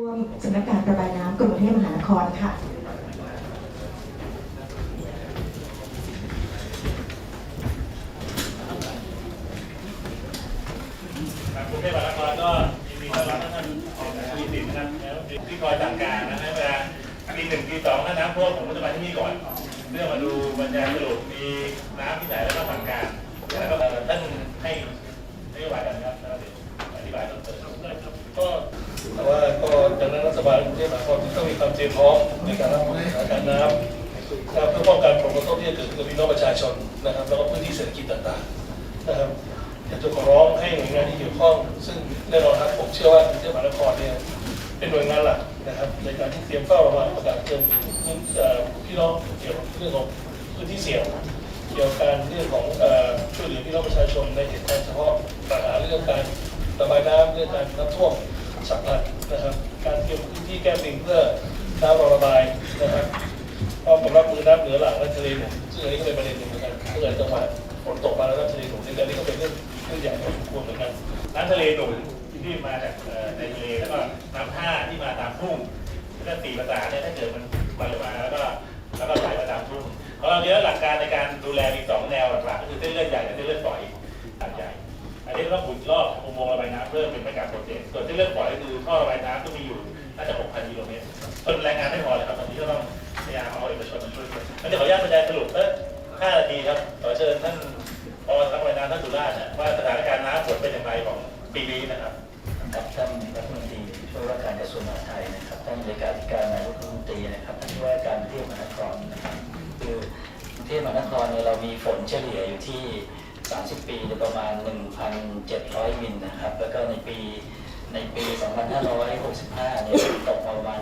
ร่วมสำนักการระบายน้ำกรุงเทพมหานครค่ะครับกรุงเทพมหานครก็ยินดีต้อนรับท่านมีสิทธิ์นะครับแล้วที่คอยสั่งการนะครับเวลาปีหนึ่งปีสองถ้าน้ำท่วมผมก็จะมาที่นี่ก่อนเพื่องมาดูบรรยายสรุปมีน้ำที่ไหนแล้วก็สั่งการแล้วก็ บาลกรุงเทพมหานครต้องมีความเตรียมพร้อมในการรับมือสถานการณ์น้ำนะครับเพื่อป้องกันผลกระทบที่จะเกิดขึ้นกับพี่น้องประชาชนนะครับแล้วก็พื้นที่เศรษฐกิจต่างๆนะครับอยากจะขอร้องให้หน่วยงานที่เกี่ยวข้อง ซึ่งแน่นอนครับผมเชื่อว่ากรุงเทพมหานครเนี่ยเป็นหน่วยงานหลักนะครับในการที่เตรียมเฝ้าระวังประกาศเตือนเอ่อพี่น้องเกี่ยวกับเรื่องของพื้นที่เสี่ยงเกี่ยวกับการเรื่องของช่วยเหลือพี่น้องประชาชนในเหตุการณ์เฉพาะปัญหาเรื่องการระบายน้ำเรื่องการน้ำท่วมฉับพลันนะครับ การเตรียมพื้นที่แก้ปิงเพื่อน้ำรอระบายนะครับพร้อมกับรับมือน้ำเหนือหลังและทะเลหนุนซึ่งอันนี้ก็เป็นประเด็นหนึ่งเหมือนกันถ้าเกิดจังหวะฝนตกมาแล้วน้ำทะเลหนุนในการนี้ก็เป็นเรื่องเรื่องใหญ่พอสมควรเหมือนกันน้ำทะเลหนุนที่มาจากในทะเลแล้วก็น้ำท่าที่มาตามทุ่งก็สี่ภาษาเนี่ยถ้าเกิดมันมาลงมาแล้วก็แล้วก็ไหลมาตามทุ่งเพราะเราเนี้ยหลักการในการดูแลมีสองแนวหลักๆก็คือเส้นเลือดใหญ่กับเส้นเลือดฝอยขนาดใหญ่ อันนี้เราขุดลอกอุโมงค์ระบายน้ำเพิ่มเป็นไม่การโปรเจกต์ส่วนเส้นเลือดฝอยก็คือท่อระบายน้ำก็มีอยู่น่าจะ6,000กิโลเมตรคนแรงงานไม่พอเลยครับตอนนี้ก็ต้องพยายามเอาเอกชนมาช่วยด้วยงั้นเดี๋ยวขออนุญาตบรรยายสรุปเออ5นาทีครับขอเชิญท่านพอรักระบายน้ำท่านสุราชน์ว่าสถานการณ์น้ำฝนเป็นอย่างไรของปีนี้นะครับครับท่านรัฐมนตรีช่วยว่าการกระทรวงมหาดไทยนะครับท่านเลขาธิการนายกรัฐมนตรีนะครับท่านว่าการกรุงเทพมหานครนะครับคือกรุงเทพมหานครเนี่ยเรามีฝนเฉลี่ยอยู่ที่ 30 ปีเนี่ยประมาณ 1,700 มิลนะครับ แล้วก็ในปีในปี 2565 เนี่ยตกมาประมาณ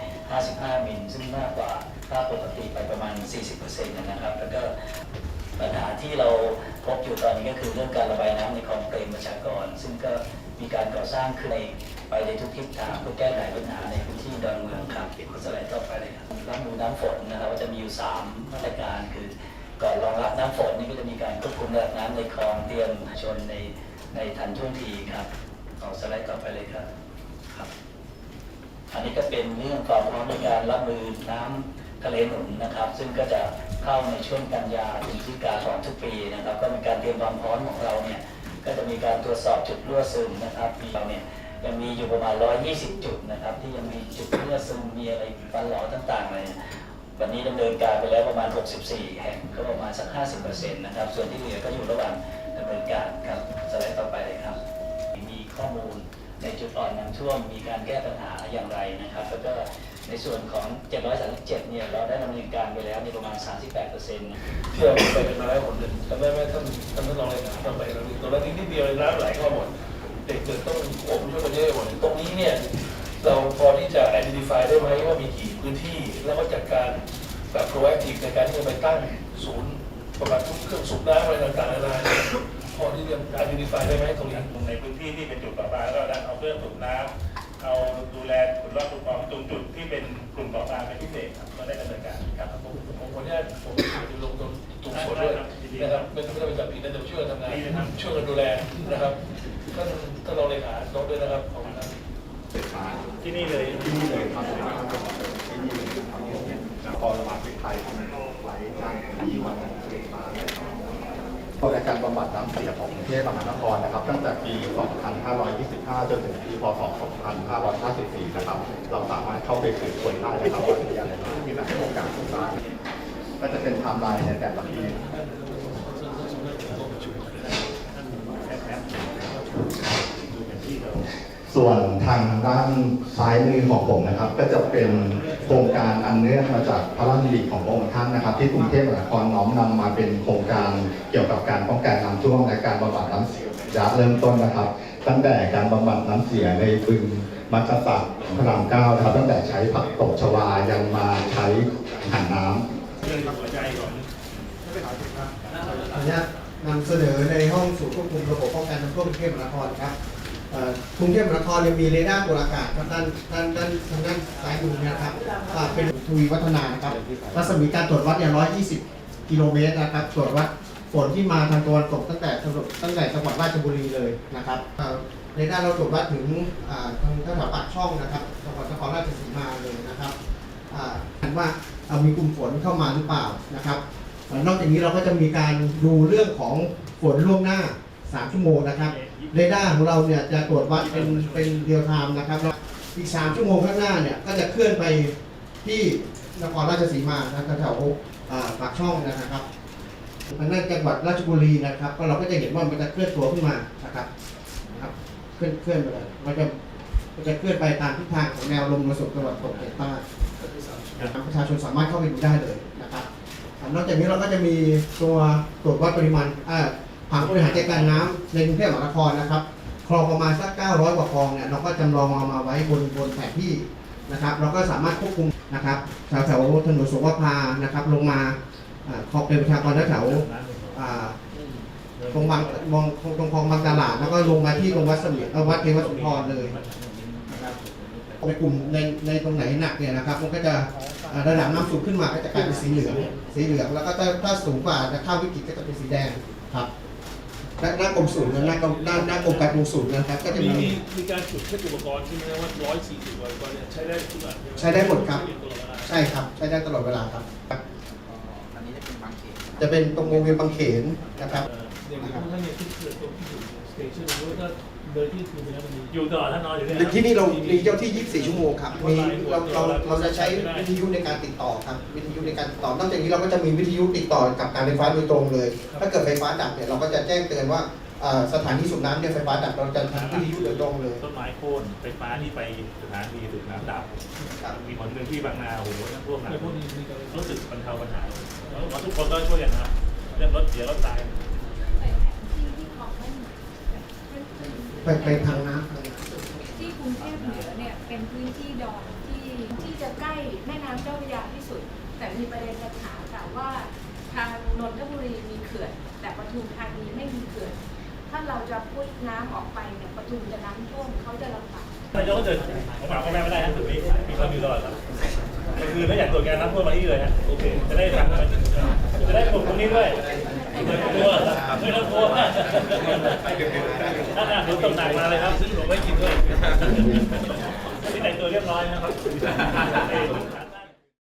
2,355 มิล ซึ่งมากกว่าค่าปกติไปประมาณ 40%นะครับ แล้วก็ปัญหาที่เราพบอยู่ตอนนี้ก็คือเรื่องการระบายน้ำในคลองเปรมประชากร ซึ่งก็มีการก่อสร้างขึ้นในไปในทุกทิศทางเพื่อแก้ไขปัญหาในพื้นที่ดอนเมืองครับเก็บสไลด์ต่อไปเลยครับรับมือน้ำฝนนะครับว่าจะมีอยู่ 3 มาตรการคือ ก่อนรองรับน้ำฝนนี่ก็จะมีการควบคุมระดับน้ำในคลองเตรียมชนในในทันท่วงทีครับขอสไลด์ต่อไปเลยครับครับ อันนี้ก็เป็นเรื่องความพร้อมในการรับมือน้ำทะเลหนุนนะครับ ซึ่งก็จะเข้าในช่วงกันยาถึงพฤศจิกาของทุกปีนะครับ ก็เป็นการเตรียมความพร้อมของเราเนี่ยก็จะมีการตรวจสอบจุดรั่วซึมนะครับมีเราเนี่ยยังมีอยู่ประมาณ 120 จุดนะครับ ที่ยังมีจุดรั่วซึมมีอะไรฟันหลอต่างๆเลย วันนี้ดำเนินการไปแล้วประมาณ 64 แห่งก็ประมาณสัก 50%นะครับ ส่วนที่เหลือก็อยู่ระหว่างดำเนินการครับสไลด์ต่อไปเลยครับ มีข้อมูลในจุดอ่อนน้ำท่วมมีการแก้ปัญหาอย่างไรนะครับ แล้วก็ในส่วนของ 737 เนี่ยเราได้ดำเนินการไปแล้วในประมาณ 38%นะที่เราไปกันมาแล้วผมจำได้ไหมท่านท่านท่านรองเลยนะเราไปเราตัวนั้นนิดเดียวเลยน้ำไหลเข้าหมด เด็กเกิดต้องโอบช่วยกันเยอะหมดตรงนี้เนี่ยเราพอที่จะ identify ได้ไหมว่ามีกี่ พื้นที่แล้วก็จัดการแบบ proactive ในการที่จะไปตั้งศูนย์ประมาณทุกเครื่องสูบน้ำอะไรต่างๆนานาเนี่ยพอที่จะ identify ได้ไหมตรงนี้ในพื้นที่ที่เป็นจุดปลาปลาแล้วก็ดันเอาเครื่องสูบน้ำเอาดูแลขุดลอกคูคลองตรงจุดที่เป็นกลุ่มปลาปลาเป็นพิเศษครับก็ได้ดำเนินการครับผมผมขออนุญาตผมจะลงตรงตรงส่วนด้วยนะครับไม่ไม่ต้องไปจับผิดนะแต่ช่วยกันทำงานช่วยกันดูแลนะครับท่านท่านรองเลขาน้องด้วยนะครับขอบคุณครับที่นี่เลยที่นี่เลยครับที่นี่เลยครับนครมาเป็นไทยไหลจากที่วัดเกิดมาโดยการบำบัดน้ำเสี ยของกรุงเทพมหานครนะครับ ตั้งแต่ปี 2525 จนถึงปี พศ 2554 นะครับ เราสามารถเข้าไปสืบค้นได้นะครับว่ามีอะไรบ้างที่มีโอกาสสร้างก็จะเป็นไทม์ไลน์ในแต่ละปี ส่วนทางด้านซ้ายมือของผมนะครับ ก็จะเป็นโครงการอันเนื่องมาจากพระราชดำริของพระองค์ท่านนะครับ ที่กรุงเทพมหานครน้อมนำมาเป็นโครงการเกี่ยวกับการป้องกันน้ำท่วมและการบำบัดน้ำเสียระยะเริ่มต้นนะครับ ตั้งแต่การบำบัดน้ำเสียในบึงมัจจสักพระรามเก้านะครับ ตั้งแต่ใช้ผักตบชวายันมาใช้หันน้ำเรื่องหัวใจก่อนขออนุญาตนำเสนอในห้องศูนย์ควบคุมระบบป้องกันน้ำท่วมกรุงเทพมหานครครับเอ่อ กรุงเทพมหานครยังมีเรดาร์ตรวจอากาศครับด้านด้านด้านทางด้านซ้ายมือนะครับอ่าเป็นทวีวัฒนานะครับรัศมีการตรวจวัดเนี่ย120 กิโลเมตรนะครับตรวจวัดฝนที่มาทางตะวันตกตั้งแต่จังหวัดตั้งแต่จังหวัดราชบุรีเลยนะครับเอ่อเรดาร์เราตรวจวัดถึงอ่าทางแถวปากช่องนะครับจังหวัดนครราชสีมาเลยนะครับอ่าเห็นว่าเอ่อมีกลุ่มฝนเข้ามาหรือเปล่านะครับอ่อนอกจากนี้เราก็จะมีการดูเรื่องของฝนล่วงหน้า 3 ชั่วโมงนะครับเรดาร์ของเราเนี่ยจะตรวจวัดเป็นเป็นเรียลไทม์นะครับแล้วอีก 3 ชั่วโมงข้างหน้าเนี่ยก็จะเคลื่อนไปที่นครราชสีมานะครับแถวๆอ่าปากช่องนะครับทางด้านจังหวัดราชบุรีนะครับ ก็เราก็จะเห็นว่ามันจะเคลื่อนตัวขึ้นมานะครับนะครับเคลื่อนเคลื่อนไปเลยมันจะมันจะเคลื่อนไปตามทิศทางของแนวลมมรสุมตะวันตกเฉียงใต้ประชาชนสามารถเข้าไปดูได้เลยนะครับอ่านอกจากนี้เราก็จะมีตัวตรวจวัดปริมาณอ่า ผังบริหารจัดการน้ำในกรุงเทพมหานครนะครับ คลองประมาณสัก 900 กว่าคลองเนี่ยเราก็จำลองเอามาไว้บนบนแผนที่นะครับ เราก็สามารถควบคุมนะครับแถวแถวถนนสุวภานะครับ ลงมาอ่าคลองเป็นประชากรแถวตรงบางมองตรงคลองบางตลาด แล้วก็ลงมาที่ตรงวัดเสมียนเอ่อวัดเทวสุนทรเลยในกลุ่มในในตรงไหนหนักเนี่ยนะครับมันก็จะระดับน้ำสูงขึ้นมาก็จะกลายเป็นสีเหลืองสีเหลืองแล้วก็ถ้าถ้าสูงกว่าจะเข้าวิกฤตก็จะเป็นสีแดงครับ ด้านหน้ากรมศูนย์นะหน้ากรมด้านหน้ากรมการกรุงศูนย์นะครับ ก็จะมีมีมีมีการจุดเช็คอุปกรณ์ใช่ไหมว่าร้อยสี่สิบกว่าอุปกรณ์เนี่ยใช้ได้ทุกอันใช้ได้หมดครับ ใช้ได้ตลอดเวลาใช่ครับ ใช้ได้ตลอดเวลาครับ อันนี้จะเป็นบางเขตจะเป็นตรงวงเวียนบางเขนนะครับเอ่ออย่างที่ท่านเนี่ยที่เกิดตรงที่อยู่สเตชันหรือว่า เดินที่คือไปแล้วมันมีอยู่ตลอดท่านนอนอยู่เนี่ยที่นี่เรามีเจ้าที่ 24 ชั่วโมงครับมีเราเราเราจะใช้วิทยุในการติดต่อครับ วิทยุในการติดต่อนอกจากนี้เราก็จะมีวิทยุติดต่อกับการไฟฟ้าโดยตรงเลย ถ้าเกิดไฟฟ้าดับเนี่ยเราก็จะแจ้งเตือนว่าเอ่อสถานีสูบน้ำเนี่ยไฟฟ้าดับเราจะทำวิทยุโดยตรงเลยต้นไม้โค่นไฟฟ้าที่ไปสถานีสูบน้ำดับครับมีผลหนึ่งที่บางนาโอ้โหน้ำท่วมหนักไอ้พวกนี้มีการรู้สึกบรรเทาปัญหาแล้วทุกคนก็ช่วยกันนะครับเรื่องรถเสียรถตาย ไปไปทางน้ำที่กรุงเทพเหนือเนี่ยเป็นพื้นที่ดอนที่ที่จะใกล้แม่น้ำเจ้าพระยาที่สุด แต่มีประเด็นปัญหาแต่ว่าทางนนทบุรีมีเขื่อน แต่ปทุมธานีไม่มีเขื่อน ถ้าเราจะพุทน้ำออกไปเนี่ยปทุมจะน้ำท่วมเขาจะลำบากนายกก็เดินผมฝากพ่อแม่ไม่ได้นะถึงนี้มีความอยู่ตลอดครับก็คือถ้าอยากตรวจการน้ำท่วมมาที่เลยฮะโอเคจะได้ทำกันจะได้ผมตรงนี้ด้วยไม่ต้อง กลัวไม่ต้องกลัวถ้าหนักฝนตกหนักมาเลยครับซึ่งผมไม่กินด้วยที่แต่งตัวเรียบร้อยนะครับ